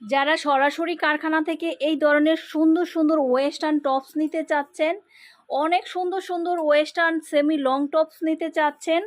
যারা সরাসরি কারখানা থেকে এই ধরনের সুন্দর সুন্দর ওয়েস্টার্ন টপস নিতে চাচ্ছেন, অনেক সুন্দর সুন্দর ওয়েস্টার্ন সেমি লং টপস নিতে চাচ্ছেন,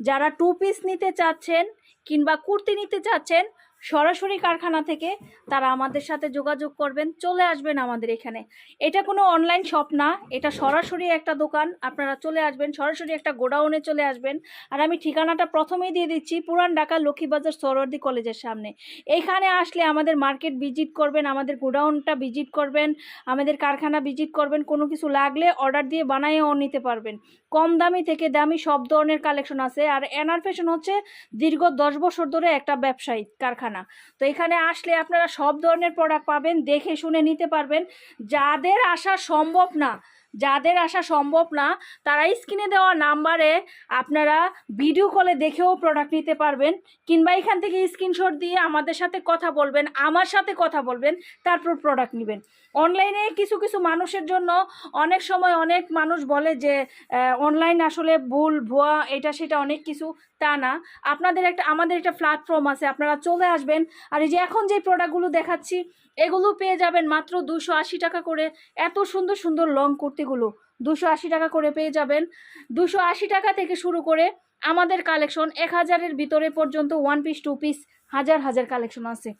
যারা টু পিস নিতে চাচ্ছেন কিংবা কুর্তি নিতে চাচ্ছেন সরাসরি কারখানা থেকে তারা আমাদের সাথে যোগাযোগ করবেন, চলে আসবেন আমাদের এখানে। এটা কোনো অনলাইন শপ না, এটা সরাসরি একটা দোকান, আপনারা চলে আসবেন, সরাসরি একটা গোডাউনে চলে আসবেন। আর আমি ঠিকানাটা প্রথমেই দিয়ে দিচ্ছি, পুরান ঢাকা লক্ষ্মীবাজার সরোয়ার্দি কলেজের সামনে। এইখানে আসলে আমাদের মার্কেট ভিজিট করবেন, আমাদের গোডাউনটা ভিজিট করবেন, আমাদের কারখানা ভিজিট করবেন, কোনো কিছু লাগলে অর্ডার দিয়ে বানাইয়েও নিতে পারবেন। কম দামি থেকে দামি সব ধরনের কালেকশন আছে। আর এনআর ফ্যাশন হচ্ছে দীর্ঘ দশ বছর ধরে একটা ব্যবসায়ী কারখানা তো এখানে আসলে আপনারা সব ধরনের প্রোডাক্ট পাবেন, দেখে শুনে নিতে পারবেন। যাদের আসা সম্ভব না, যাদের আসা সম্ভব না, তারা স্ক্রিনে দেওয়া নাম্বারে আপনারা ভিডিও কলে দেখেও প্রোডাক্ট নিতে পারবেন কিংবা এখান থেকে স্ক্রিনশট দিয়ে আমাদের সাথে কথা বলবেন, আমার সাথে কথা বলবেন, তারপর প্রোডাক্ট নেবেন। অনলাইনে কিছু কিছু মানুষের জন্য অনেক সময় অনেক মানুষ বলে যে অনলাইন আসলে ভুল, ভুয়া, এটা, সেটা অনেক কিছু। তা না, আপনাদের একটা, আমাদের একটা প্ল্যাটফর্ম আছে, আপনারা চলে আসবেন। আর এই যে এখন যে প্রোডাক্টগুলো দেখাচ্ছি, এগুলো পেয়ে যাবেন মাত্র দুশো আশি টাকা করে। এত সুন্দর সুন্দর লং কুর্তিগুলো দুশো আশি টাকা করে পেয়ে যাবেন। দুশো আশি টাকা থেকে শুরু করে আমাদের কালেকশন এক হাজারের ভিতরে পর্যন্ত ওয়ান পিস টু পিস হাজার হাজার কালেকশন আছে।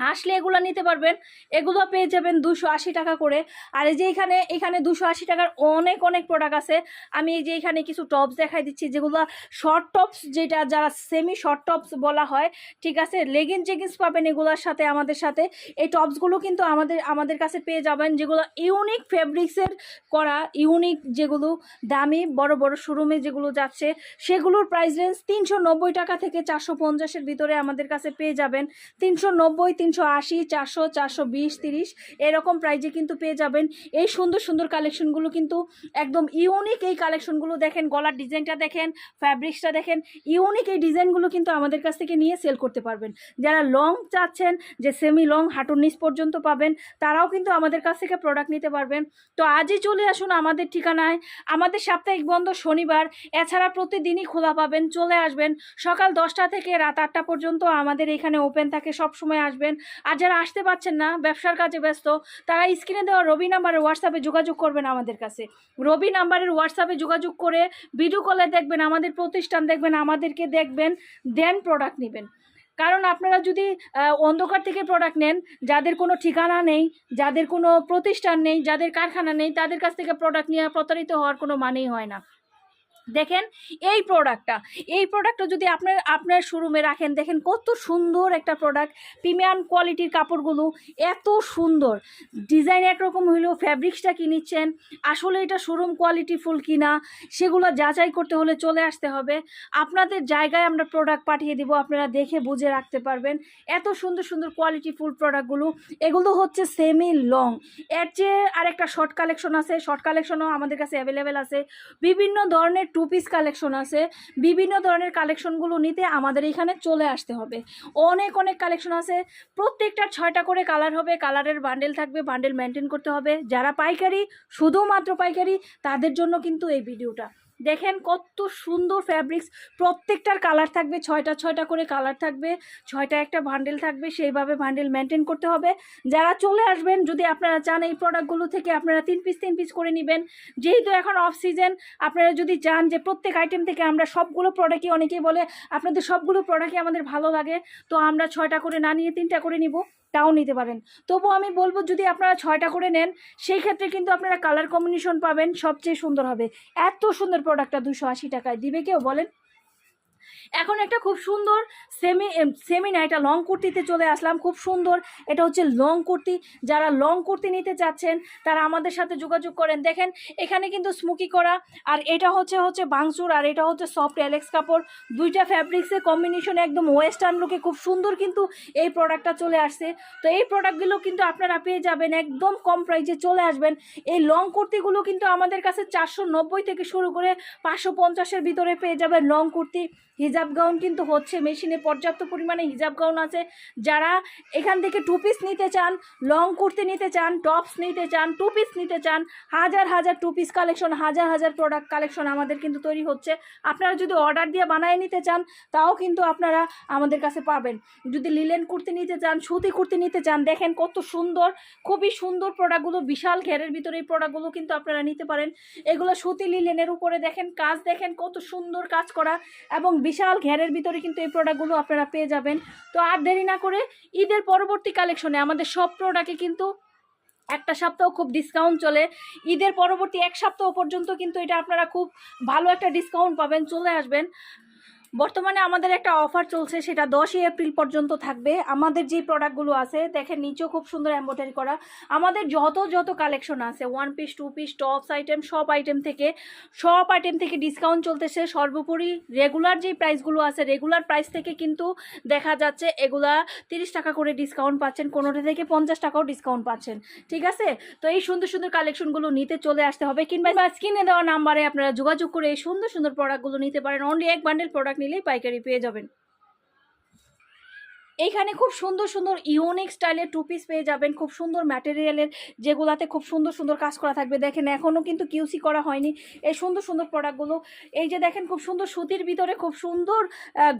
আসলে এগুলো নিতে পারবেন। এগুলো পেয়ে যাবেন দুশো আশি টাকা করে। আর এই যে এখানে এখানে দুশো আশি টাকার অনেক অনেক প্রোডাক্ট আছে। আমি এই যে এখানে কিছু টপস দেখাই দিচ্ছি, যেগুলো শর্ট টপস যেটা, যারা সেমি শর্ট টপস বলা হয়, ঠিক আছে? লেগিংস জেগিংস পাবেন এগুলোর সাথে, আমাদের সাথে। এই টপসগুলো কিন্তু আমাদের আমাদের কাছে পেয়ে যাবেন, যেগুলো ইউনিক ফেব্রিক্সের করা ইউনিক যেগুলো দামি, বড় বড় শোরুমে যেগুলো যাচ্ছে, সেগুলোর প্রাইস রেঞ্জ তিনশো নব্বই টাকা থেকে চারশো পঞ্চাশের ভিতরে আমাদের কাছে পেয়ে যাবেন। তিনশো নব্বই তিনশো আশি, চারশো চারশো বিশ, তিরিশ, এরকম প্রাইজে কিন্তু পেয়ে যাবেন। এই সুন্দর সুন্দর কালেকশনগুলো কিন্তু একদম ইউনিক এই কালেকশনগুলো দেখেন, গলার ডিজাইনটা দেখেন ফ্যাব্রিক্সটা দেখেন ইউনিক এই ডিজাইনগুলো কিন্তু আমাদের কাছ থেকে নিয়ে সেল করতে পারবেন। যারা লং চাচ্ছেন, যে সেমি লং হাঁটুর নিচ পর্যন্ত পাবেন, তারাও কিন্তু আমাদের কাছ থেকে প্রোডাক্ট নিতে পারবেন। তো আজই চলে আসুন আমাদের ঠিকানায়। আমাদের সাপ্তাহিক বন্ধ শনিবার, এছাড়া প্রতিদিনই খোলা পাবেন, চলে আসবেন। সকাল দশটা থেকে রাত আটটা পর্যন্ত আমাদের এখানে ওপেন থাকে সব সময় আসবেন। আর যারা আসতে পারছেন না, ব্যবসার কাজে ব্যস্ত, তারা স্ক্রিনে দেওয়া রবি নাম্বারের হোয়াটসঅ্যাপে যোগাযোগ করবেন আমাদের কাছে। রবি নাম্বারের হোয়াটসঅ্যাপে যোগাযোগ করে ভিডিও কলে দেখবেন, আমাদের প্রতিষ্ঠান দেখবেন, আমাদেরকে দেখবেন দেন প্রোডাক্ট নেবেন। কারণ আপনারা যদি অন্ধকার থেকে প্রোডাক্ট নেন, যাদের কোনো ঠিকানা নেই, যাদের কোনো প্রতিষ্ঠান নেই, যাদের কারখানা নেই, তাদের কাছ থেকে প্রোডাক্ট নিয়ে প্রতারিত হওয়ার কোনো মানেই হয় না। দেখেন, এই প্রোডাক্টটা এই প্রোডাক্টটা যদি আপনার আপনার শোরুমে রাখেন, দেখেন কত সুন্দর একটা প্রোডাক্ট প্রিমিয়াম কোয়ালিটির কাপড়গুলো এত সুন্দর। ডিজাইন একরকম হইলেও ফ্যাব্রিক্সটা নিচ্ছেন? আসলে এটা শোরুম কোয়ালিটি ফুল কিনা? সেগুলো যাচাই করতে হলে চলে আসতে হবে। আপনাদের জায়গায় আমরা প্রোডাক্ট পাঠিয়ে দিব, আপনারা দেখে বুঝে রাখতে পারবেন। এত সুন্দর সুন্দর কোয়ালিটি ফুল প্রোডাক্টগুলো এগুলো হচ্ছে সেমি লং এর চেয়ে আরেকটা শর্ট কালেকশন আছে শর্ট কালেকশনও আমাদের কাছে অ্যাভেলেবেল আছে। বিভিন্ন ধরনের টু পিস কালেকশন আছে। বিভিন্ন ধরনের কালেকশনগুলো নিতে আমাদের এখানে চলে আসতে হবে। অনেক অনেক কালেকশন আছে। প্রত্যেকটা ছয়টা করে কালার হবে কালারের বান্ডেল থাকবে বান্ডেল মেনটেন করতে হবে। যারা পাইকারি, শুধুমাত্র পাইকারি, তাদের জন্য কিন্তু এই ভিডিওটা দেখেন কত সুন্দর ফ্যাব্রিক্স প্রত্যেকটার কালার থাকবে, ছয়টা ছয়টা করে কালার থাকবে, ছয়টা একটা বান্ডেল থাকবে, সেইভাবে বান্ডেল মেনটেন করতে হবে। যারা চলে আসবেন, যদি আপনারা চান এই প্রোডাক্টগুলো থেকে আপনারা তিন পিস তিন পিস করে নেবেন। যেহেতু এখন অফ সিজন আপনারা যদি চান যে প্রত্যেক আইটেম থেকে আমরা সবগুলো প্রোডাক্টই অনেকেই বলে, আপনাদের সবগুলো প্রোডাক্টই আমাদের ভালো লাগে, তো আমরা ছয়টা করে না নিয়ে তিনটা করে নিব। তাও নিতে পারেন। তবু আমি বলব যদি আপনারা ছয়টা করে নেন সেই ক্ষেত্রে কিন্তু আপনারা কালার কম্বিনেশন পাবেন, সবচেয়ে সুন্দর হবে। এত সুন্দর প্রোডাক্টটা দুশো আশি টাকায়। দিবে কেউ বলেন? এখন একটা খুব সুন্দর সেমি সেমি না এটা লং কুর্তিতে চলে আসলাম। খুব সুন্দর। এটা হচ্ছে লং কুর্তি। যারা লং কুর্তি নিতে চাচ্ছেন, তারা আমাদের সাথে যোগাযোগ করেন। দেখেন, এখানে কিন্তু স্মুকি করা, আর এটা হচ্ছে হচ্ছে বাংসুর, আর এটা হচ্ছে সফট অ্যালেক্স কাপড় দুইটা ফ্যাব্রিক্সের কম্বিনেশনে একদম ওয়েস্টার্ন লুকে খুব সুন্দর কিন্তু এই প্রোডাক্টটা চলে আসছে। তো এই প্রোডাক্টগুলো কিন্তু আপনারা পেয়ে যাবেন, একদম কম প্রাইসে চলে আসবেন। এই লং কুর্তিগুলো কিন্তু আমাদের কাছে চারশো নব্বই থেকে শুরু করে পাঁচশো পঞ্চাশের ভিতরে পেয়ে যাবেন লং কুর্তি। হিজাব গাউন কিন্তু হচ্ছে মেশিনে পর্যাপ্ত পরিমাণে হিজাব গাউন আছে। যারা এখান থেকে টু পিস নিতে চান লং কুর্তি নিতে চান টপস নিতে চান টু পিস নিতে চান, হাজার হাজার টু পিস কালেকশন হাজার হাজার প্রোডাক্ট কালেকশন আমাদের কিন্তু তৈরি হচ্ছে। আপনারা যদি অর্ডার দিয়ে বানিয়ে নিতে চান, তাও কিন্তু আপনারা আমাদের কাছে পাবেন। যদি লিলেন কুর্তি নিতে চান, সুতি কুর্তি নিতে চান, দেখেন কত সুন্দর, খুবই সুন্দর প্রোডাক্টগুলো বিশাল ঘেরের ভিতরে এই প্রোডাক্টগুলো কিন্তু আপনারা নিতে পারেন। এগুলো সুতি লিলেনের উপরে দেখেন, কাজ দেখেন কত সুন্দর কাজ করা এবং বিশাল ঘেরের ভিতরে কিন্তু এই প্রোডাক্টগুলো আপনারা পেয়ে যাবেন। তো আর দেরি না করে ঈদের পরবর্তী কালেকশনে আমাদের সব প্রোডাক্টে কিন্তু একটা সপ্তাহ খুব ডিসকাউন্ট চলে। ঈদের পরবর্তী এক সপ্তাহ পর্যন্ত কিন্তু এটা আপনারা খুব ভালো একটা ডিসকাউন্ট পাবেন, চলে আসবেন। বর্তমানে আমাদের একটা অফার চলছে, সেটা দশই এপ্রিল পর্যন্ত থাকবে। আমাদের যে প্রোডাক্টগুলো আছে, দেখেন নিচেও খুব সুন্দর এম্ব্রয়ডারি করা। আমাদের যত যত কালেকশন আছে one piece two piece tops item সব আইটেম থেকে, সব আইটেম থেকে ডিসকাউন্ট চলতেছে। সর্বোপরি রেগুলার যে প্রাইসগুলো আছে রেগুলার প্রাইস থেকে কিন্তু দেখা যাচ্ছে এগুলা তিরিশ টাকা করে ডিসকাউন্ট পাচ্ছেন কোনোটা থেকে পঞ্চাশ টাকাও ডিসকাউন্ট পাচ্ছেন। ঠিক আছে? তো এই সুন্দর সুন্দর কালেকশনগুলো নিতে চলে আসতে হবে। কিংবা স্ক্রিনে দেওয়া নাম্বারে আপনারা যোগাযোগ করে এই সুন্দর সুন্দর প্রোডাক্টগুলো নিতে পারেন। অনলি এক বান্ডেল প্রোডাক্ট নিলেই পাইকারি পেয়ে যাবেন। এইখানে খুব সুন্দর সুন্দর ইউনিক স্টাইলের টু পিস পেয়ে যাবেন। খুব সুন্দর ম্যাটেরিয়ালের যেগুলাতে খুব সুন্দর সুন্দর কাজ করা থাকবে। দেখেন এখনও কিন্তু কিউসি করা হয়নি। এই সুন্দর সুন্দর প্রোডাক্টগুলো এই যে দেখেন, খুব সুন্দর সুতির ভিতরে খুব সুন্দর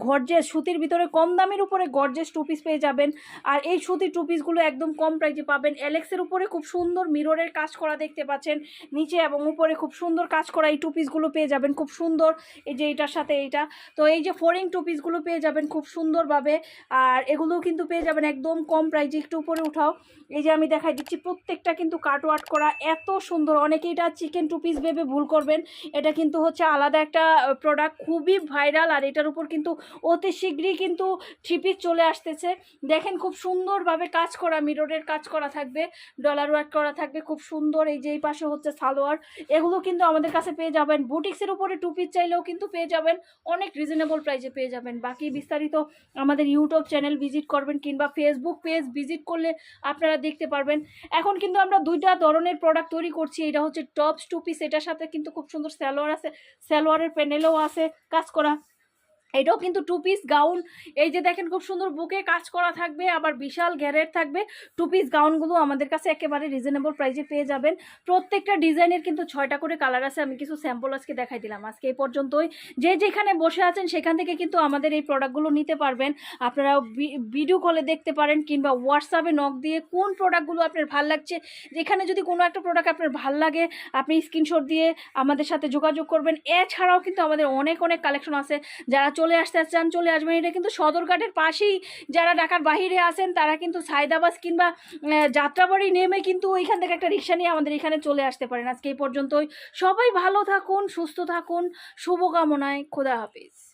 গর্জেস সুতির ভিতরে কম দামের উপরে গর্জেস টু পিস পেয়ে যাবেন। আর এই সুতির টু পিসগুলো একদম কম প্রাইজে পাবেন। অ্যালেক্সের উপরে খুব সুন্দর মিররের কাজ করা দেখতে পাচ্ছেন। নিচে এবং উপরে খুব সুন্দর কাজ করা এই টু পিসগুলো পেয়ে যাবেন। খুব সুন্দর, এই যে এটার সাথে এইটা। তো এই যে ফোরিং টু পিসগুলো পেয়ে যাবেন খুব সুন্দরভাবে। আর এগুলোও কিন্তু পেয়ে যাবেন একদম কম প্রাইজে একটু উপরে উঠাও। এই যে আমি দেখাই দিচ্ছি, প্রত্যেকটা কিন্তু কাটওয়ার্ট করা এত সুন্দর। অনেকে এটা চিকেন টু পিস ভেবে ভুল করবেন। এটা কিন্তু হচ্ছে আলাদা একটা প্রোডাক্ট খুবই ভাইরাল আর এটার উপর কিন্তু অতি শীঘ্রই কিন্তু থ্রি পিস চলে আসতেছে। দেখেন খুব সুন্দরভাবে কাজ করা মিররের কাজ করা থাকবে ডলার ওয়ার্ক করা থাকবে, খুব সুন্দর। এই যে এই পাশে হচ্ছে সালোয়ার, এগুলো কিন্তু আমাদের কাছে পেয়ে যাবেন। বুটিক্সের উপরে টু পিস চাইলেও কিন্তু পেয়ে যাবেন। অনেক রিজনেবল প্রাইসে পেয়ে যাবেন। বাকি বিস্তারিত আমাদের ইউটিউব চ্যানেল ভিজিট করবেন কিংবা ফেসবুক পেজ ভিজিট করলে আপনারা দেখতে পারবেন। এখন কিন্তু আমরা দুইটা ধরনের প্রোডাক্ট তৈরি করছি, এটা হচ্ছে টপস টুপিস এটার সাথে কিন্তু খুব সুন্দর স্যালোয়ার আছে স্যালোয়ারের প্যানেলও আছে, কাজ করা। এটাও কিন্তু টু পিস গাউন এই যে দেখেন খুব সুন্দর বুকে কাজ করা থাকবে, আবার বিশাল গ্যারের থাকবে। টু পিস গাউনগুলো আমাদের কাছে একেবারে রিজনেবল প্রাইসে পেয়ে যাবেন। প্রত্যেকটা ডিজাইনের কিন্তু ছয়টা করে কালার আছে, আমি কিছু স্যাম্পল আজকে দেখাই দিলাম। আজকে এই পর্যন্তই। যে যেখানে বসে আছেন, সেখান থেকে কিন্তু আমাদের এই প্রোডাক্টগুলো নিতে পারবেন। আপনারা ভিডিও কলে দেখতে পারেন, কিংবা হোয়াটসঅ্যাপে নক দিয়ে কোন প্রোডাক্টগুলো আপনার ভালো লাগছে। যেখানে যদি কোনো একটা প্রোডাক্ট আপনার ভালো লাগে, আপনি স্ক্রিনশট দিয়ে আমাদের সাথে যোগাযোগ করবেন। এছাড়াও কিন্তু আমাদের অনেক অনেক কালেকশন আছে। যারা চলে আসতে চান চলে আসবেন। এটা কিন্তু সদরঘাটের পাশেই যারা ঢাকার বাহিরে আসেন তারা কিন্তু সাইদাবাস কিংবা যাত্রাবাড়ি নেমে কিন্তু ওইখান থেকে একটা রিক্সা নিয়ে আমাদের এখানে চলে আসতে পারেন। আজকে এই পর্যন্তই। সবাই ভালো থাকুন, সুস্থ থাকুন। শুভকামনায় খোদা হাফিজ।